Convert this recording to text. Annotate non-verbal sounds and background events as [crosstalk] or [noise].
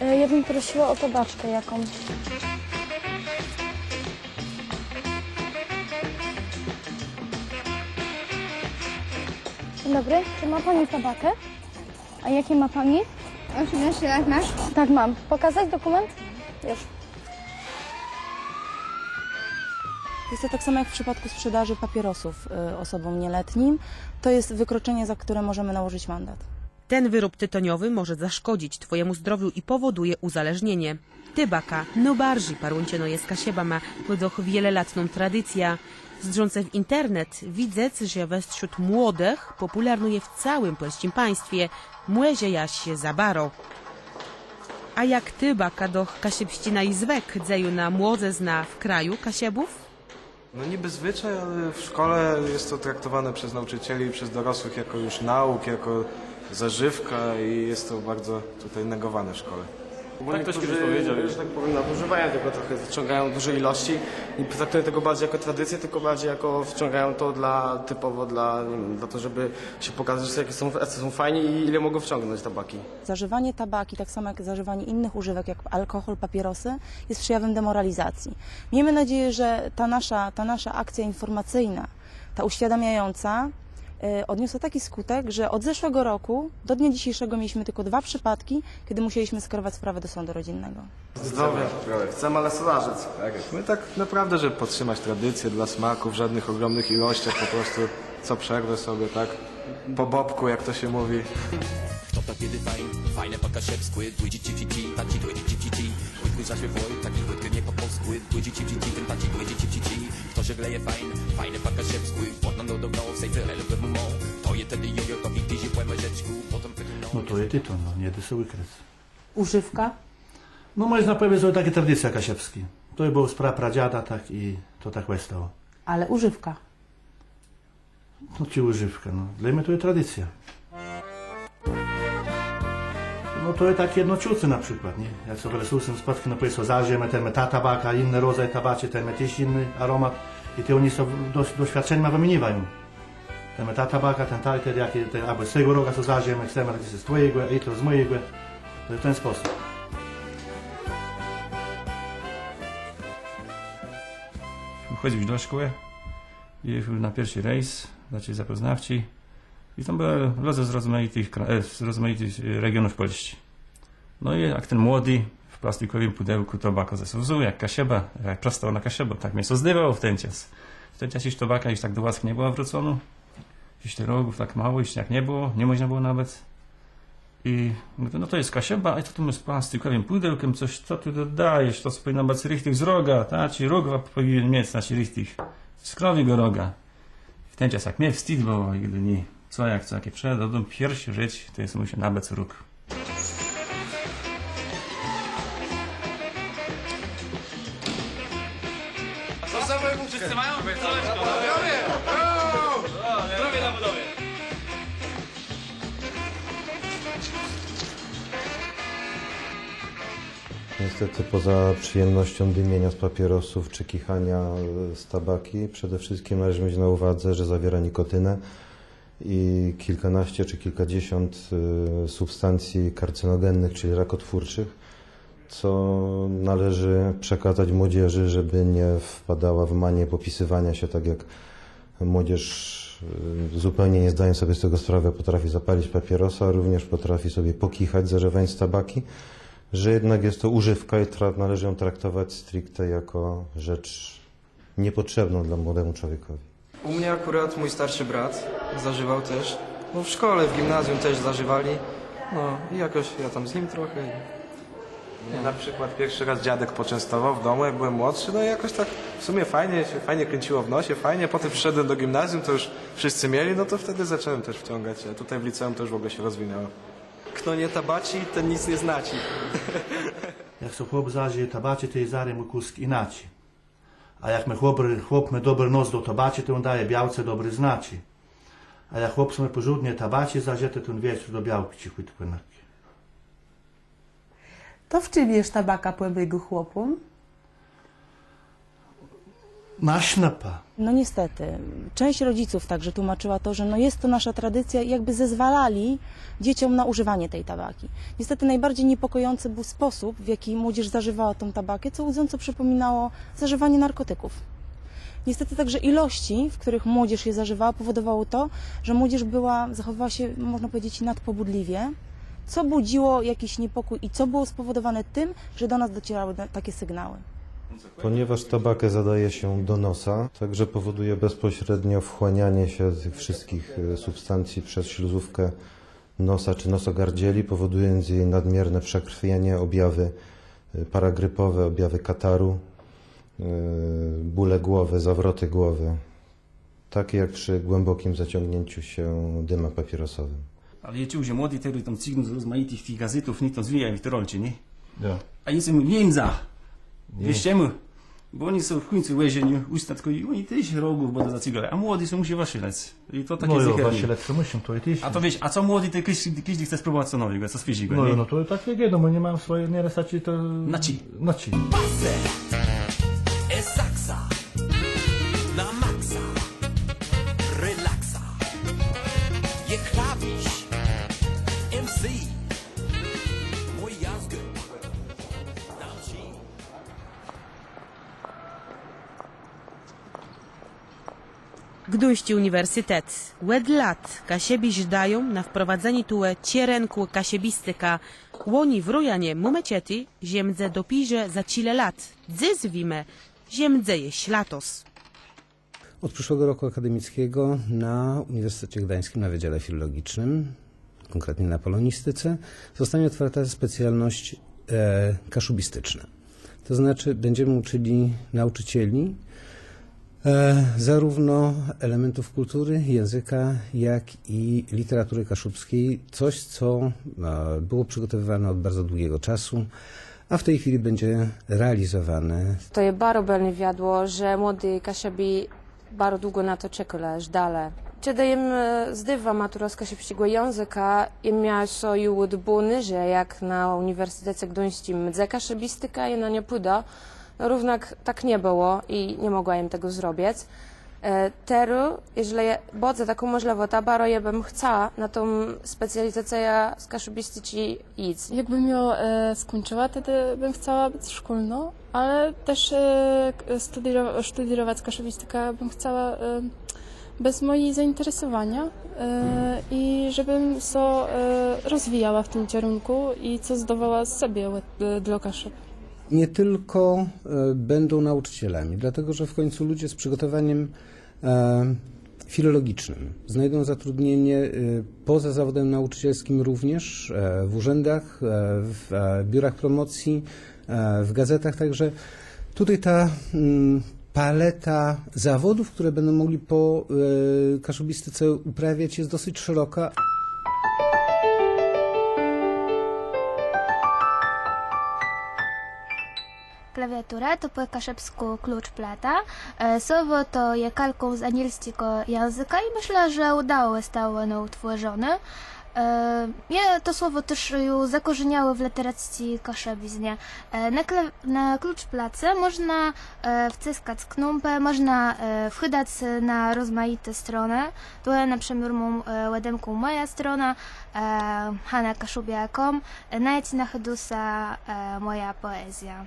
E, Ja bym prosiła o tabaczkę jakąś. Dzień dobry, czy ma Pani tabakę? A jakie ma Pani? 18 lat masz? Tak, mam. Pokazać dokument? Już. Jest to tak samo jak w przypadku sprzedaży papierosów y, osobom nieletnim. To jest wykroczenie, za które możemy nałożyć mandat. Ten wyrób tytoniowy może zaszkodzić Twojemu zdrowiu i powoduje uzależnienie. Tybaka, no bardziej paruncie jest kasiebama, według wieloletną tradycja. Zdrzące w internet widzę, że wśród młodych popularnuje w całym polskim państwie młezie jaś się zabaro. A jak tybaka do kasiebścina i zwek dzeju na młodze zna w kraju kasiebów? No niby zwyczaj, ale w szkole jest to traktowane przez nauczycieli i przez dorosłych jako już nauk, jako zażywka i jest to bardzo tutaj negowane w szkole. Bo tak ktoś kiedyś powiedział, że tak powiem, nadużywają tego trochę, wciągają duże ilości i traktują tego bardziej jako tradycję, tylko bardziej jako wciągają to dla, typowo dla, nie wiem, dla to, żeby się pokazać, że jakie są, jacy są fajni i ile mogą wciągnąć tabaki. Zażywanie tabaki, tak samo jak zażywanie innych używek, jak alkohol, papierosy, jest przejawem demoralizacji. Miejmy nadzieję, że ta nasza, ta nasza akcja informacyjna, ta uświadamiająca, y, odniosła taki skutek, że od zeszłego roku do dnia dzisiejszego mieliśmy tylko dwa przypadki, kiedy musieliśmy skierować sprawę do sądu rodzinnego. Zdrowie, chcemy, ale sodarzec. Tak jest. My tak naprawdę, żeby podtrzymać tradycję dla smaku w żadnych ogromnych ilościach, po prostu co przerwę sobie, tak? Po bobku, jak to się mówi. To to kiedy fajn, fajne taci taki polsku, długi ci ci ci, ten taci długi ci ci ci, to się gleje fajn, fajne pakaszewskły, potem do dogo, sej tyle lub mu to je tedy jojo, to i tyzi płemę rzeczku, potem pyty No to je tyton, no nie to wykres. Używka? No to takie tradycja kasiewski. To było z pra pradziada tak i to tak zostało. Ale używka. No ci używka, no. Dla mnie to jest tradycja. No to jest tak jednociucy na przykład, nie? Jak sobie Jezusem spotki, no powiedz, zażyjemy ten ta tabaka, inny rodzaj tabaczy, ten też inny aromat i te oni są do, doświadczenia wymieniają. Ten ta tabaka, ten ta, ten jaki, ten, albo z tego roga co zażyjemy, chcemy, to z twojego, i to z mojego. To w ten sposób. chodzić do szkoły i na pierwszy rejs, znaczy zapoznawczy. I tam były ludzie z rozmaitych, e, z rozmaitych e, regionów Polski. No i jak ten młody w plastikowym pudełku tobako zasłużył, jak kasieba, jak prostał na kasiebę, tak mnie zdywał w ten czas. W ten czas już tobaka już tak do łask nie było wrócono. Już tych rogów tak mało, już jak nie było, nie można było nawet. I mówię, no to jest kasieba, a to tu z plastikowym pudełkiem, coś, co ty dodajesz, to powinno być richtig z roga, tak, czy rogwa powinien mieć, znaczy richtig z krowiego roga. W ten czas jak mnie wstyd było, gdy nie, co jak, co jakie przed, pierwszy rzecz, to jest mu się nabec róg. Niestety poza przyjemnością dymienia z papierosów czy kichania z tabaki, przede wszystkim należy mieć na uwadze, że zawiera nikotynę i kilkanaście czy kilkadziesiąt e, substancji karcynogennych, czyli rakotwórczych, co należy przekazać młodzieży, żeby nie wpadała w manię popisywania się, tak jak młodzież e, zupełnie nie zdając sobie z tego sprawy potrafi zapalić papierosa, również potrafi sobie pokichać zażywając tabaki że jednak jest to używka i należy ją traktować stricte jako rzecz niepotrzebną dla młodemu człowiekowi. U mnie akurat mój starszy brat zażywał też, no w szkole, w gimnazjum też zażywali, no i jakoś ja tam z nim trochę. Mnie na przykład pierwszy raz dziadek poczęstował w domu, jak byłem młodszy, no i jakoś tak w sumie fajnie się fajnie kręciło w nosie, fajnie. Potem przyszedłem do gimnazjum, to już wszyscy mieli, no to wtedy zacząłem też wciągać. A tutaj w liceum to już w ogóle się rozwinęło. Kto nie tabaci, ten nic nie znaci. [laughs] Jak so chłop zażyje tabaczy, to jest zarym kusk inaczej. A jak my chłop, chłop dobry nos do tabaczy, to on daje białce dobry znaczy. A jak chłop sobie porządnie tabaczy zażyje, to on wieczór do białki cicho tylko To w czym jest tabaka płemego chłopom? Marschnapper. No niestety, część rodziców także tłumaczyła to, że no jest to nasza tradycja i jakby zezwalali dzieciom na używanie tej tabaki. Niestety najbardziej niepokojący był sposób, w jaki młodzież zażywała tą tabakę, co łudząco przypominało zażywanie narkotyków. Niestety także ilości, w których młodzież je zażywała, powodowało to, że młodzież była, zachowywała się, można powiedzieć, nadpobudliwie, co budziło jakiś niepokój i co było spowodowane tym, że do nas docierały takie sygnały. Ponieważ tabakę zadaje się do nosa, także powoduje bezpośrednio wchłanianie się tych wszystkich e, substancji przez śluzówkę nosa czy nosogardzieli, powodując jej nadmierne przekrwienie, objawy e, paragrypowe, objawy kataru, e, bóle głowy, zawroty głowy. Takie jak przy głębokim zaciągnięciu się dyma papierosowym. Ale ja że młody teraz tam cygną z rozmaitych tych gazetów, nie to zwijają w Tyrolcie, nie? Ja. A ja sobie nie im za. Wiesz czemu? Bo oni są w końcu łezieniu, ustatku i oni też rogów będą za cygale, a młody są musi wasilec. I to takie No jo, to i ty. A to wiesz, a co młody, to kiedy, kiedy chce spróbować co nowego, co świeżego, No, jo, no to tak jak jedno, bo nie mam swoje, nieraz taci to... Na ci. Na ci. Pase, es saksa, na maksa, relaksa, je chlawisz, MC, Gduński Uniwersytet. Łed lat kasiebi żdają na wprowadzenie tułe cierenku kasiebistyka. Łoni w rojanie mumeciety ziemdze dopirze za cile lat. Dzyzwime ziemdze je ślatos. Od przyszłego roku akademickiego na Uniwersytecie Gdańskim na Wydziale Filologicznym, konkretnie na polonistyce, zostanie otwarta specjalność e, kaszubistyczna. To znaczy będziemy uczyli nauczycieli zarówno elementów kultury, języka, jak i literatury kaszubskiej. Coś, co e, było przygotowywane od bardzo długiego czasu, a w tej chwili będzie realizowane To je baro belne wiadło, że młody Kasiabi bardzo długo na to czekali, żdale. Kiedy im e, zdywa matura z kasiepskiego języka, im miała swoją odbuny, że jak na Uniwersytecie Gdańskim mdze kaszebistyka i na nie pójdę, no równak tak nie było i nie mogła im tego zrobić. E, Teru, jeżeli bodzę taką możliwość, baro ja bym chciała na tą specjalizację z kaszebistyki iść. Jakbym ją e, skończyła, wtedy bym chciała być szkolną, ale też e, studiero- studiować kaszowistykę bym chciała e, bez mojej zainteresowania e, i żebym się e, rozwijała w tym kierunku i co zdawała z siebie e, dla Kaszeb. Nie tylko e, będą nauczycielami, dlatego że w końcu ludzie z przygotowaniem e, filologicznym znajdą zatrudnienie e, poza zawodem nauczycielskim również w urzędach, w biurach promocji, w gazetach, także tutaj ta mm, paleta zawodów, które będą mogli po kaszubistyce uprawiać jest dosyć szeroka, Klawiatura to po kaszepsku klucz plata. E, Słowo to je kalką z anielskiego języka i myślę, że udało zostało ono utworzone. E, Ja to słowo też już zakorzeniało w literacji kaszebiznie. E, Na, na klucz place można wciskać knumpę, można wchydać na rozmaite strony. Tu na przykład mam moja strona, hanakaszubia.com, na chydusa e, moja poezja.